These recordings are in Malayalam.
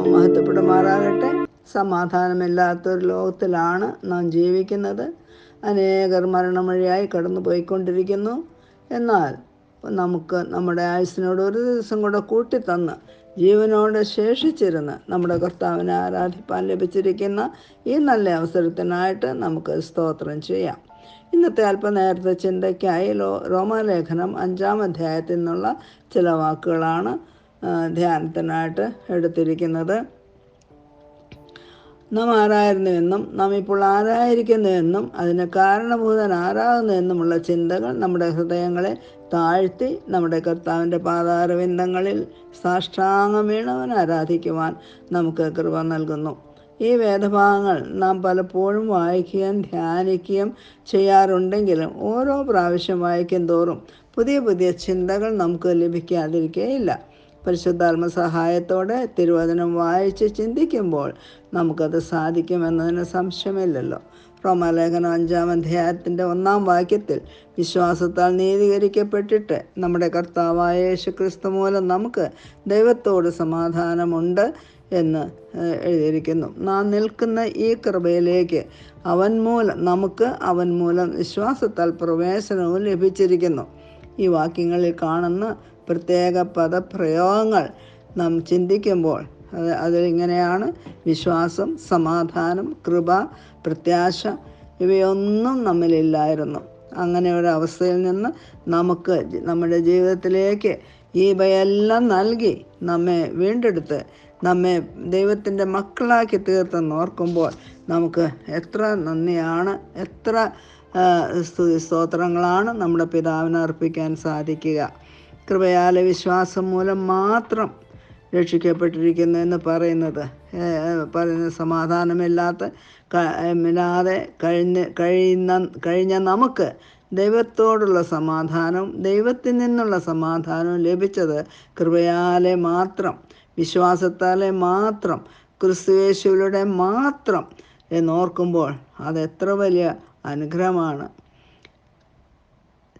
നാം മഹത്വപ്പെടുമാറാകട്ടെ. സമാധാനമില്ലാത്തൊരു ലോകത്തിലാണ് നാം ജീവിക്കുന്നത്. അനേകർ മരണം വഴിയായി കടന്നു പോയിക്കൊണ്ടിരിക്കുന്നു. എന്നാൽ നമുക്ക് നമ്മുടെ ആയുസിനോട് ഒരു ദിവസം കൂടെ കൂട്ടിത്തന്ന് ജീവനോട് ശേഷിച്ചിരുന്ന് നമ്മുടെ കർത്താവിനെ ആരാധിപ്പാൻ ലഭിച്ചിരിക്കുന്ന ഈ നല്ല അവസരത്തിനായിട്ട് നമുക്ക് സ്തോത്രം ചെയ്യാം. ഇന്നത്തെ അല്പനേരത്തെ ചിന്തയ്ക്കായി ലോ റോമാലേഖനം അഞ്ചാം അധ്യായത്തിൽ നിന്നുള്ള ചില വാക്കുകളാണ് ധ്യാനത്തിനായിട്ട് എടുത്തിരിക്കുന്നത്. നാം ആരായിരുന്നുവെന്നും നാം ഇപ്പോൾ ആരായിരിക്കുന്നുവെന്നും അതിന് കാരണഭൂതൻ ആരാകുന്നുവെന്നുമുള്ള ചിന്തകൾ നമ്മുടെ ഹൃദയങ്ങളെ താഴ്ത്തി നമ്മുടെ കർത്താവിന്റെ പാതാരവിന്ദങ്ങളിൽ സാഷ്ടാംഗമീണവൻ ആരാധിക്കുവാൻ നമുക്ക് കൃപ നൽകുന്നു. ഈ വേദഭാഗങ്ങൾ നാം പലപ്പോഴും വായിക്കുകയും ധ്യാനിക്കുകയും ചെയ്യാറുണ്ടെങ്കിലും ഓരോ പ്രാവശ്യം വായിക്കും തോറും പുതിയ പുതിയ ചിന്തകൾ നമുക്ക് ലഭിക്കാതിരിക്കുകയില്ല. പരിശുദ്ധാത്മ സഹായത്തോടെ തിരുവചനം വായിച്ച് ചിന്തിക്കുമ്പോൾ നമുക്കത് സാധിക്കുമെന്നതിന് സംശയമില്ലല്ലോ. റോമാലേഖനം അഞ്ചാം അധ്യായത്തിന്റെ ഒന്നാം വാക്യത്തിൽ വിശ്വാസത്താൽ നീതീകരിക്കപ്പെട്ടിട്ട് നമ്മുടെ കർത്താവായ യേശു ക്രിസ്തു മൂലം നമുക്ക് ദൈവത്തോട് സമാധാനമുണ്ട് എന്ന് എഴുതിയിരിക്കുന്നു. നാം നിൽക്കുന്ന ഈ കൃപയിലേക്ക് അവൻ മൂലം നമുക്ക് അവൻ മൂലം വിശ്വാസത്താൽ പ്രവേശനവും ലഭിച്ചിരിക്കുന്നു. ഈ വാക്യങ്ങളിൽ കാണുന്ന പ്രത്യേക പദപ്രയോഗങ്ങൾ നാം ചിന്തിക്കുമ്പോൾ അത് അതിലിങ്ങനെയാണ് വിശ്വാസം സമാധാനം കൃപ പ്രത്യാശ ഇവയൊന്നും നമ്മളില്ലായിരുന്നു അങ്ങനെ ഒരു അവസ്ഥയിൽ നിന്ന് നമുക്ക് നമ്മുടെ ജീവിതത്തിലേക്ക് ഇവയെല്ലാം നൽകി നമ്മെ വീണ്ടെടുത്ത് നമ്മെ ദൈവത്തിന്റെ മക്കളാക്കി തീർത്തെന്ന് ഓർക്കുമ്പോൾ നമുക്ക് എത്ര നന്ദിയാണ് എത്ര സ്തുതി സ്തോത്രങ്ങളാണ് നമ്മുടെ പിതാവിന് അർപ്പിക്കാൻ സാധിക്കുക. കൃപയാലെ വിശ്വാസം മൂലം മാത്രം രക്ഷിക്കപ്പെട്ടിരിക്കുന്നു എന്ന് പറയുന്നത്. പറയുന്ന സമാധാനമില്ലാത്ത ഇല്ലാതെ കഴിഞ്ഞ കഴിയുന്ന കഴിഞ്ഞ നമുക്ക് ദൈവത്തോടുള്ള സമാധാനവും ദൈവത്തിൽ നിന്നുള്ള സമാധാനവും ലഭിച്ചത് കൃപയാലെ മാത്രം വിശ്വാസത്താലെ മാത്രം ക്രിസ്തുവേശുവിലൂടെ മാത്രം എന്നോർക്കുമ്പോൾ അതെത്ര വലിയ അനുഗ്രഹമാണ്.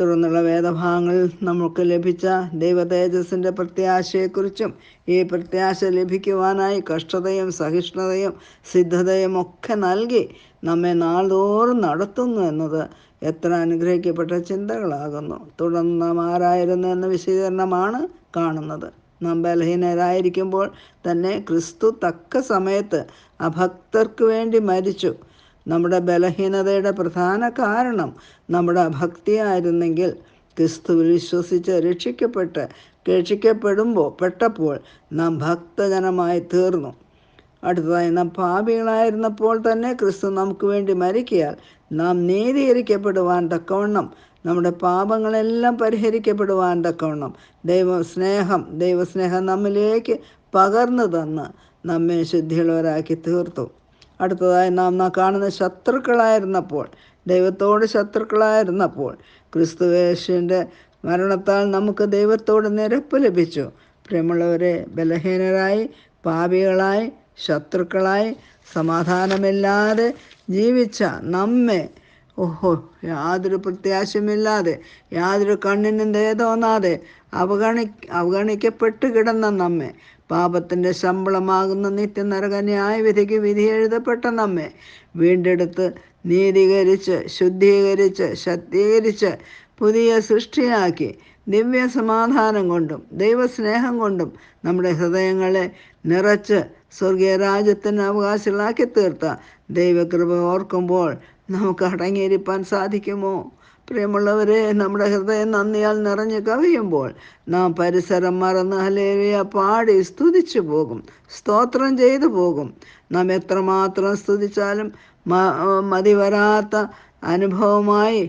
തുടർന്നുള്ള വേദഭാഗങ്ങളിൽ നമുക്ക് ലഭിച്ച ദൈവ തേജസ്സിന്റെ പ്രത്യാശയെക്കുറിച്ചും ഈ പ്രത്യാശ ലഭിക്കുവാനായി കഷ്ടതയും സഹിഷ്ണുതയും സിദ്ധതയും ഒക്കെ നൽകി നമ്മെ നാൾതോറും നടത്തുന്നു എന്നത് എത്ര അനുഗ്രഹിക്കപ്പെട്ട ചിന്തകളാകുന്നു. തുടർന്ന് ആരായിരുന്നു എന്ന വിശദീകരണമാണ് കാണുന്നത്. നാം ബലഹീനരായിരിക്കുമ്പോൾ തന്നെ ക്രിസ്തു തക്ക സമയത്ത് അഭക്തർക്ക് വേണ്ടി മരിച്ചു. നമ്മുടെ ബലഹീനതയുടെ പ്രധാന കാരണം നമ്മുടെ ഭക്തിയായിരുന്നെങ്കിൽ ക്രിസ്തുവിൽ വിശ്വസിച്ച് രക്ഷിക്കപ്പെട്ട് രക്ഷിക്കപ്പെടുമ്പോൾ പെട്ടപ്പോൾ നാം ഭക്തജനമായി തീർന്നു. അടുത്തതായി നാം പാപികളായിരുന്നപ്പോൾ തന്നെ ക്രിസ്തു നമുക്ക് വേണ്ടി മരിക്കിയാൽ നാം നീതീകരിക്കപ്പെടുവാൻ തക്കവണ്ണം നമ്മുടെ പാപങ്ങളെല്ലാം പരിഹരിക്കപ്പെടുവാൻ തക്കവണ്ണം ദൈവ സ്നേഹം ദൈവസ്നേഹം നമ്മിലേക്ക് പകർന്നു തന്ന് നമ്മെ ശുദ്ധിയുള്ളവരാക്കി തീർത്തു. അടുത്തതായി നാം കാണുന്ന ശത്രുക്കളായിരുന്നപ്പോൾ ദൈവത്തോട് ശത്രുക്കളായിരുന്നപ്പോൾ ക്രിസ്തുവേശുവിന്റെ മരണത്താൽ നമുക്ക് ദൈവത്തോട് നിരപ്പ് ലഭിച്ചു. പ്രിയമുള്ളവരെ ബലഹീനരായി പാപികളായി ശത്രുക്കളായി സമാധാനമില്ലാതെ ജീവിച്ച നമ്മെ ഓഹോ യാതൊരു പ്രത്യാശയുമില്ലാതെ യാതൊരു കണ്ണിനും ദയ തോന്നാതെ അവഗണി അവഗണിക്കപ്പെട്ട് കിടന്ന നമ്മെ പാപത്തിന്റെ ശമ്പളമാകുന്ന നിത്യനരക ന്യായവിധിക്ക് വിധി എഴുതപ്പെട്ട നമ്മെ വീണ്ടെടുത്ത് നീതീകരിച്ച് ശുദ്ധീകരിച്ച് ശക്തീകരിച്ച് പുതിയ സൃഷ്ടിയാക്കി. ദിവ്യ സമാധാനം കൊണ്ടും ദൈവസ്നേഹം കൊണ്ടും നമ്മുടെ ഹൃദയങ്ങളെ നിറച്ച് സ്വർഗീയ രാജ്യത്തിന് അവകാശികളാക്കി തീർത്ത ദൈവകൃപ ഓർക്കുമ്പോൾ നമുക്ക് അടങ്ങിയിരിക്കാൻ സാധിക്കുമോ? പ്രിയമുള്ളവരെ നമ്മുടെ ഹൃദയം നന്ദിയാൽ നിറഞ്ഞു കവിയുമ്പോൾ നാം പരിസരം മറന്ന് ഹലേലിയ പാടി സ്തുതിച്ചു പോകും സ്തോത്രം ചെയ്തു പോകും. നാം എത്രമാത്രം സ്തുതിച്ചാലും മതി വരാത്ത അനുഭവമായി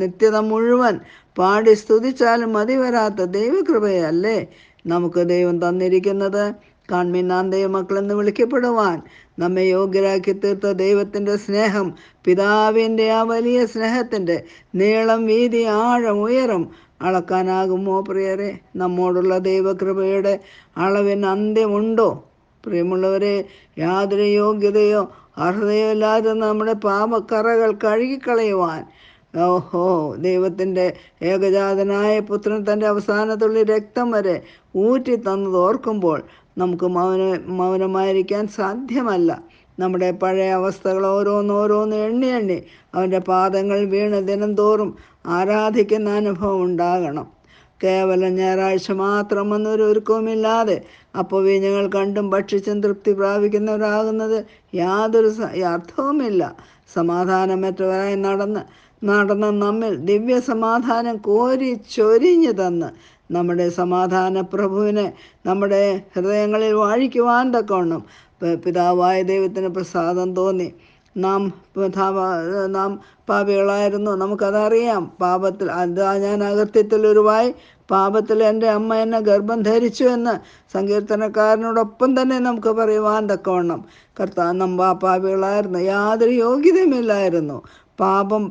നിത്യത മുഴുവൻ പാടി സ്തുതിച്ചാലും മതി വരാത്ത ദൈവകൃപയല്ലേ നമുക്ക് ദൈവം തന്നിരിക്കുന്നത്? കാൺമീൻ നാം ദൈവമക്കളെന്ന് വിളിക്കപ്പെടുവാൻ. നമ്മെ യോഗ്യരാക്കി തീർത്ത ദൈവത്തിന്റെ സ്നേഹം പിതാവിന്റെ ആ വലിയ സ്നേഹത്തിന്റെ നീളം വീതി ആഴം ഉയരം അളക്കാനാകുമോ പ്രിയരെ? നമ്മോടുള്ള ദൈവകൃപയുടെ അളവിന് അന്ത്യമുണ്ടോ? പ്രിയമുള്ളവരെ യാതൊരു യോഗ്യതയോ അർഹതയോ ഇല്ലാതെ നമ്മുടെ പാപക്കറകൾ കഴുകിക്കളയുവാൻ. ഓഹോ ദൈവത്തിന്റെ ഏകജാതനായ പുത്രൻ തന്റെ അവസാനത്തുള്ളി രക്തം വരെ ഊറ്റി തന്നത് ഓർക്കുമ്പോൾ നമുക്ക് മൗന മൗനമായിരിക്കാൻ സാധ്യമല്ല. നമ്മുടെ പഴയ അവസ്ഥകൾ ഓരോന്നോരോന്ന് എണ്ണി എണ്ണി അവന്റെ പാദങ്ങൾ വീണ് ദിനംതോറും ആരാധിക്കുന്ന അനുഭവം ഉണ്ടാകണം. കേവലം ഞായറാഴ്ച മാത്രം എന്നൊരു ഒരുക്കവുമില്ലാതെ അപ്പോൾ വീഞ്ഞങ്ങൾ കണ്ടും ഭക്ഷിച്ചും തൃപ്തി പ്രാപിക്കുന്നവരാകുന്നത് യാതൊരു അർത്ഥവുമില്ല. സമാധാനമറ്റവരായി നടന്ന് നടന്ന നമ്മിൽ ദിവ്യ സമാധാനം കോരി ചൊരിഞ്ഞു തന്ന് നമ്മുടെ സമാധാന പ്രഭുവിനെ നമ്മുടെ ഹൃദയങ്ങളിൽ വാഴിക്കുവാൻ തക്കവണ്ണം പിതാവായ ദൈവത്തിന് പ്രസാദം തോന്നി. നാം നാം പാപികളായിരുന്നു. നമുക്കതറിയാം പാപത്തിൽ അതാ ഞാൻ അകത്യത്തിൽ ഒരുവായി പാപത്തിൽ എന്റെ അമ്മ എന്നെ ഗർഭം ധരിച്ചു എന്ന് സങ്കീർത്തനക്കാരനോടൊപ്പം തന്നെ നമുക്ക് പറയുവാൻ തക്കവണ്ണം. കർത്താവ് നമ്മ പാപികളായിരുന്നു. യാതൊരു യോഗ്യതയുമില്ലായിരുന്നു. പാപം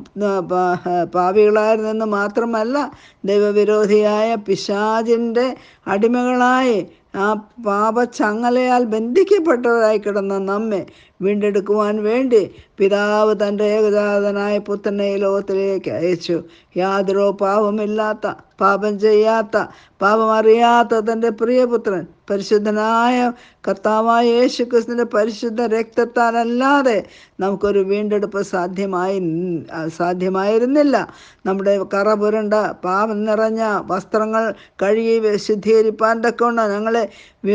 പാപികളായിരുന്നെന്ന് മാത്രമല്ല ദൈവവിരോധിയായ പിശാചിന്റെ അടിമകളായി ആ പാപച്ചങ്ങലയാൽ ബന്ധിക്കപ്പെട്ടവരായി കിടന്ന നമ്മെ വീണ്ടെടുക്കുവാൻ വേണ്ടി പിതാവ് തന്റെ ഏകജാതനായ പുത്രനെ ലോകത്തിലേക്ക് അയച്ചു. യാതൊരു പാപമില്ലാത്ത പാപം ചെയ്യാത്ത പാപം അറിയാത്ത തന്റെ പ്രിയപുത്രൻ പരിശുദ്ധനായ കർത്താവായ യേശു ക്രിസ്തുവിന്റെ പരിശുദ്ധ രക്തത്താലല്ലാതെ നമുക്കൊരു വീണ്ടെടുപ്പ് സാധ്യമായി സാധ്യമായിരുന്നില്ല. നമ്മുടെ കറ പുരണ്ട പാപം നിറഞ്ഞ വസ്ത്രങ്ങൾ കഴുകി ശുദ്ധീകരിപ്പാൻ തക്കവണ്ണം ഞങ്ങളെ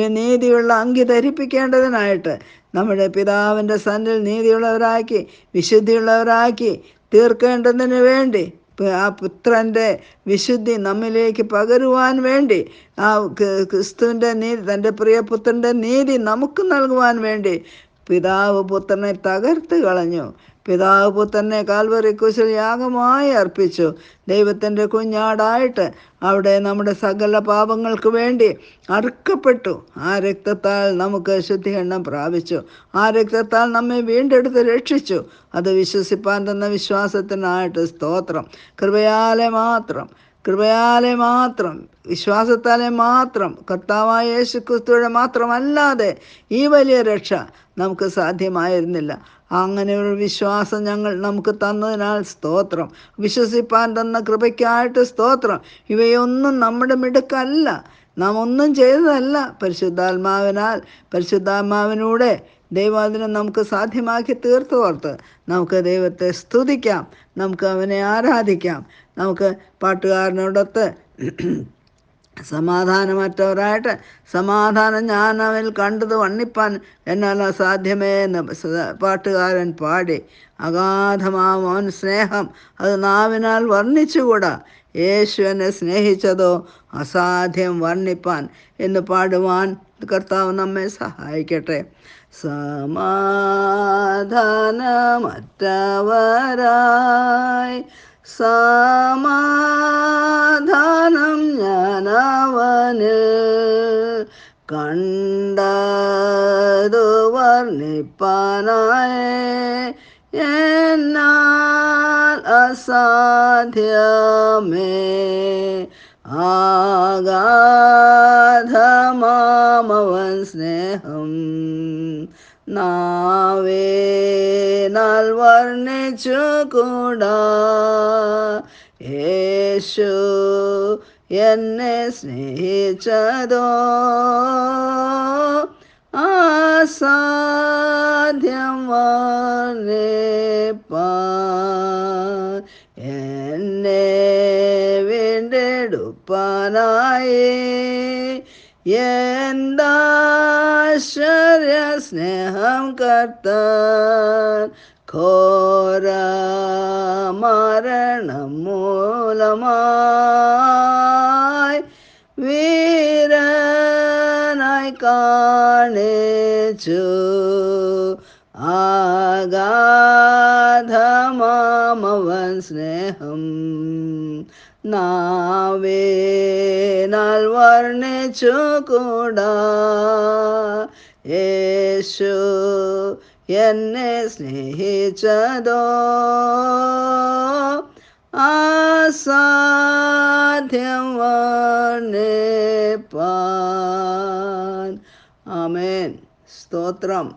നീതിയുള്ള അങ്കി ധരിപ്പിക്കേണ്ടതിനായിട്ട് നമ്മുടെ പിതാവിന്റെ സന്നിൽ നീതിയുള്ളവരാക്കി വിശുദ്ധിയുള്ളവരാക്കി തീർക്കേണ്ടതിന് വേണ്ടി ആ പുത്രന്റെ വിശുദ്ധി നമ്മിലേക്ക് പകരുവാൻ വേണ്ടി ആ ക്രിസ്തുവിന്റെ നീതി തന്റെ പ്രിയപുത്രന്റെ നീതി നമുക്ക് നൽകുവാൻ വേണ്ടി പിതാവ് പുത്രനെ തകർത്ത് കളഞ്ഞു. പിതാവ് പുത്തനെ കാൽവറി കുശൽ യാഗമായി അർപ്പിച്ചു. ദൈവത്തിന്റെ കുഞ്ഞാടായിട്ട് അവിടെ നമ്മുടെ സകല പാപങ്ങൾക്ക് വേണ്ടി അറുക്കപ്പെട്ടു. ആ രക്തത്താൽ നമുക്ക് ശുദ്ധീകരണം പ്രാപിച്ചു. ആ രക്തത്താൽ നമ്മെ വീണ്ടെടുത്ത് രക്ഷിച്ചു. അത് വിശ്വസിപ്പാൻ തന്ന വിശ്വാസത്തിനായിട്ട് സ്തോത്രം. കൃപയാലെ മാത്രം കൃപയാലെ മാത്രം വിശ്വാസത്താലെ മാത്രം കർത്താവായ യേശു ക്രിസ്തുവിടെ മാത്രമല്ലാതെ ഈ വലിയ രക്ഷ നമുക്ക് സാധ്യമായിരുന്നില്ല. അങ്ങനെ ഒരു വിശ്വാസം ഞങ്ങൾ നമുക്ക് തന്നതിനാൽ സ്തോത്രം. വിശ്വസിപ്പാൻ തന്ന കൃപയ്ക്കായിട്ട് സ്തോത്രം. ഇവയൊന്നും നമ്മുടെ മിടുക്കല്ല. നാം ഒന്നും ചെയ്തതല്ല. പരിശുദ്ധാത്മാവിനാൽ പരിശുദ്ധാത്മാവിനൂടെ ദൈവാദിനം നമുക്ക് സാധ്യമാക്കി തീർത്തോർത്ത് നമുക്ക് ദൈവത്തെ സ്തുതിക്കാം. നമുക്ക് അവനെ ആരാധിക്കാം. നമുക്ക് പാട്ടുകാരനോടൊത്ത് സമാധാനമറ്റവരായിട്ട് സമാധാനം ഞാൻ അവനിൽ കണ്ടത് വണ്ണിപ്പാൻ എന്നാൽ അസാധ്യമേ എന്ന് പാട്ടുകാരൻ പാടി. അഗാധമാം അവൻ സ്നേഹം അത് നാവിനാൽ വർണിച്ചുകൂടാ? യേശു എന്നെ സ്നേഹിച്ചതോ? അസാധ്യം വർണിപ്പാൻ എന്ന് പാടുവാൻ കർത്താവ് നമ്മെ സഹായിക്കട്ടെ. സമാധാനമറ്റവരായി സമാധാനം ഞാനവനിൽ കണ്ടതു വർണിപ്പാനായി. എന്നാൽ അസാധ്യമേ ആഗാധമാമവൻ സ്നേഹം നാവേനാൽ വർണിച്ചു കൂടാ. യേശു എന്നെ സ്നേഹിച്ചതോ? വർണിപ്പാൻ എന്നെ വീണ്ടെടുപ്പാനായി. എന്താശ്ചര്യ സ്നേഹം കർത്താൻ ഘോര മരണം മൂലമായി വീരനായി കാണിച്ചു ആഗാധമാമവൻ സ്നേഹം നാവേനാൽ വർണിച്ചു കൂടാ യേശു എന്നെ സ്നേഹിച്ചതോ അസാധ്യം വർണിപ്പാൻ ആമേൻ സ്തോത്രം